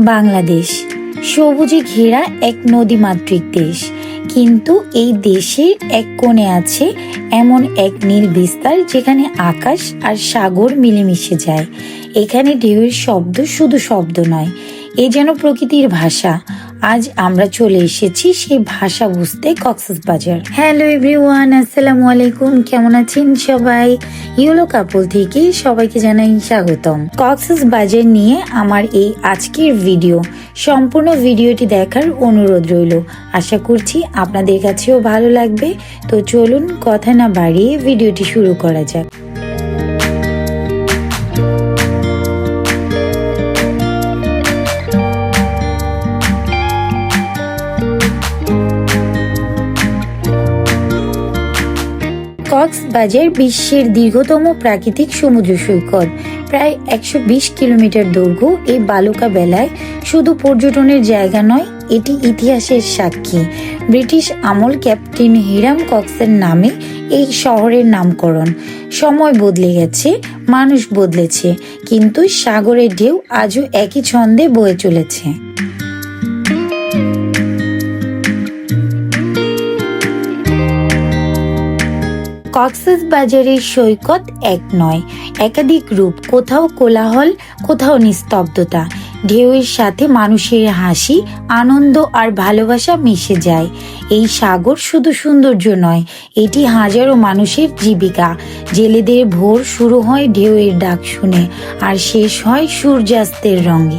বাংলাদেশ। সবুজে ঘেরা এক নদীমাতৃক দেশ। কিন্তু এই দেশের এক কোণে আছে এমন এক নীল বিস্তার যেখানে আকাশ আর সাগর মিলেমিশে যায়। এখানে ঢেউয়ের শব্দ শুধু শব্দ নয়, এ যেন প্রকৃতির ভাষা। আজ আমরা চলে এসেছি সেই ভাষা বুঝতে কক্সেস বাজার। হ্যালো এভরিওয়ান, আসসালামু আলাইকুম। কেমন আছেন সবাই? ইউলো কাপল থেকে সবাইকে জানাই স্বাগতম। কক্সেস বাজার নিয়ে আমার এই আজকের ভিডিও, সম্পূর্ণ ভিডিওটি দেখার অনুরোধ রইল। আশা করছি আপনাদের কাছেও ভালো লাগবে। তো চলুন কথা না বাড়িয়ে ভিডিওটি শুরু করা যাক। কক্সবাজার বিশ্বের দীর্ঘতম প্রাকৃতিক সমুদ্র সৈকত। প্রায় একশো বিশ কিলোমিটার দৈর্ঘ্য এই বালুকা বেলায়। শুধু পর্যটনের জায়গা নয়, এটি ইতিহাসের সাক্ষী। ব্রিটিশ আমল ক্যাপ্টেন হিরাম কক্সের নামে এই শহরের নামকরণ। সময় বদলে গেছে, মানুষ বদলেছে, কিন্তু সাগরের ঢেউ আজও একই ছন্দে বয়ে চলেছে। কক্সেস বাজারের সৈকত এক নয়। একাধিক রূপ, কোথাও কোলাহল, কোথাও নিস্তব্ধতা। ঢেউয়ের সাথে মানুষের হাসি, আনন্দ আর ভালোবাসা মিশে যায়। এই সাগর শুধু সৌন্দর্য নয়, এটি হাজারো মানুষের জীবিকা। জেলেদের ভোর শুরু হয় ঢেউয়ের ডাক শুনে, আর শেষ হয় সূর্যাস্তের রঙে।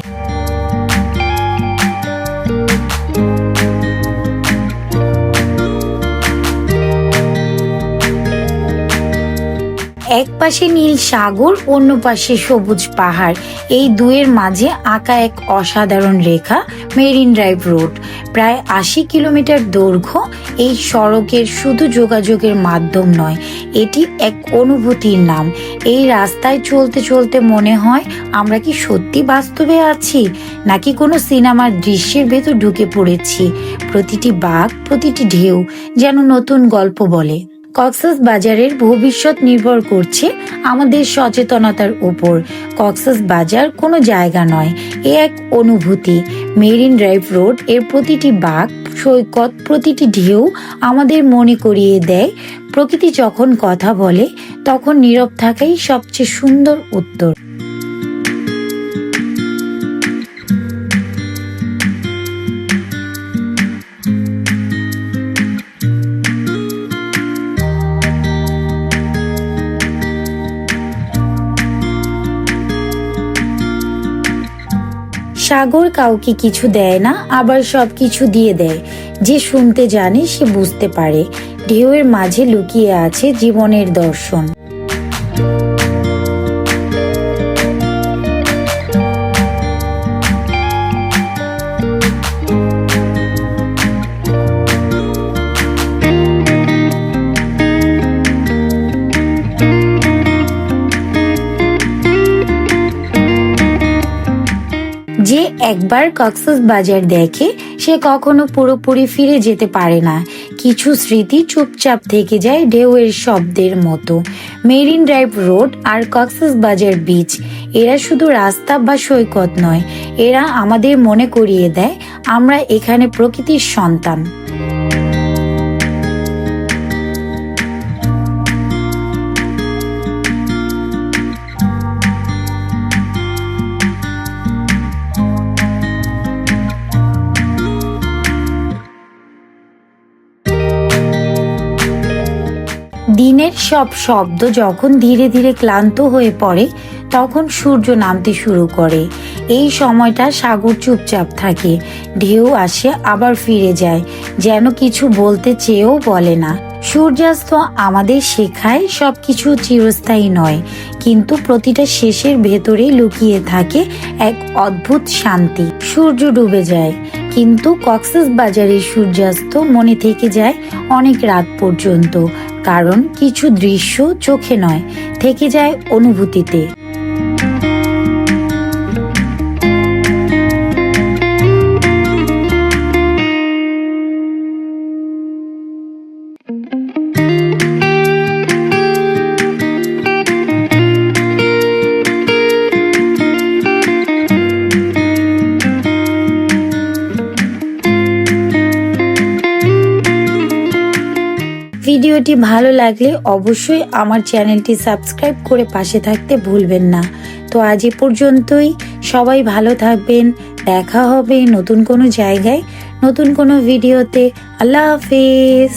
এক পাশে নীল সাগর, অন্য পাশে সবুজ পাহাড়। এই দুয়ের মাঝে আঁকা এক অসাধারণ রেখা, মেরিন ড্রাইভ রোড। প্রায় আশি কিলোমিটার দৈর্ঘ্য, এই সড়কের শুধু যোগাযোগের মাধ্যম নয়, এটি এক অনুভূতির নাম। এই রাস্তায় চলতে চলতে মনে হয়, আমরা কি সত্যি বাস্তবে আছি, নাকি কোনো সিনেমার দৃশ্যের ভেতর ঢুকে পড়েছি। প্রতিটি বাঘ, প্রতিটি ঢেউ যেন নতুন গল্প বলে। কক্সাস বাজারের ভবিষ্যৎ নির্ভর করছে আমাদের সচেতনতার উপর। কক্সাস বাজার কোনো জায়গা নয়, এ এক অনুভূতি। মেরিন ড্রাইভ রোডের প্রতিটি বাঘ সৈকত, প্রতিটি ঢেউ আমাদের মনে করিয়ে দেয়। প্রকৃতি যখন কথা বলে, তখন নীরব থাকাই সবচেয়ে সুন্দর উত্তর। সাগর কাউকে কিছু দেয় না, আবার সব কিছু দিয়ে দেয়। যে শুনতে জানে, সে বুঝতে পারে। ঢেউয়ের মাঝে লুকিয়ে আছে জীবনের দর্শন। যে একবার কক্সেস বাজার দেখে, সে কখনো পুরোপুরি ফিরে যেতে পারে না। কিছু স্মৃতি চুপচাপ থেকে যায় ঢেউয়ের শব্দের মতো। মেরিন ড্রাইভ রোড আর কক্সেস বাজার বিচ এরা শুধু রাস্তা বা সৈকত নয়, এরা আমাদের মনে করিয়ে দেয়, আমরা এখানে প্রকৃতির সন্তান। দিনের সব শব্দ যখন ধীরে ধীরে ক্লান্ত হয়ে পড়ে, তখন সূর্য নামতে শুরু করে। এই সময়টা সাগর চুপচাপ থাকে, ঢেউ আসে, আবার ফিরে যায়, যেন কিছু বলতে চেয়েও বলে না। সূর্যাস্ত আমাদের শেখায় সব কিছু চিরস্থায়ী নয়, কিন্তু প্রতিটা শেষের ভেতরে লুকিয়ে থাকে এক অদ্ভুত শান্তি। সূর্য ডুবে যায় কিন্তু কক্সেস বাজারের সূর্যাস্ত মনে থেকে যায় অনেক রাত পর্যন্ত, কারণ কিছু দৃশ্য চোখে নয়, থেকে যায় অনুভূতিতে। ভিডিওটি ভালো লাগলে অবশ্যই আমার চ্যানেলটি সাবস্ক্রাইব করে পাশে থাকতে ভুলবেন না। তো আজ এ পর্যন্তই। সবাই ভালো থাকবেন। দেখা হবে নতুন কোনো জায়গায়, নতুন কোনো ভিডিওতে। আল্লাহ হাফেজ।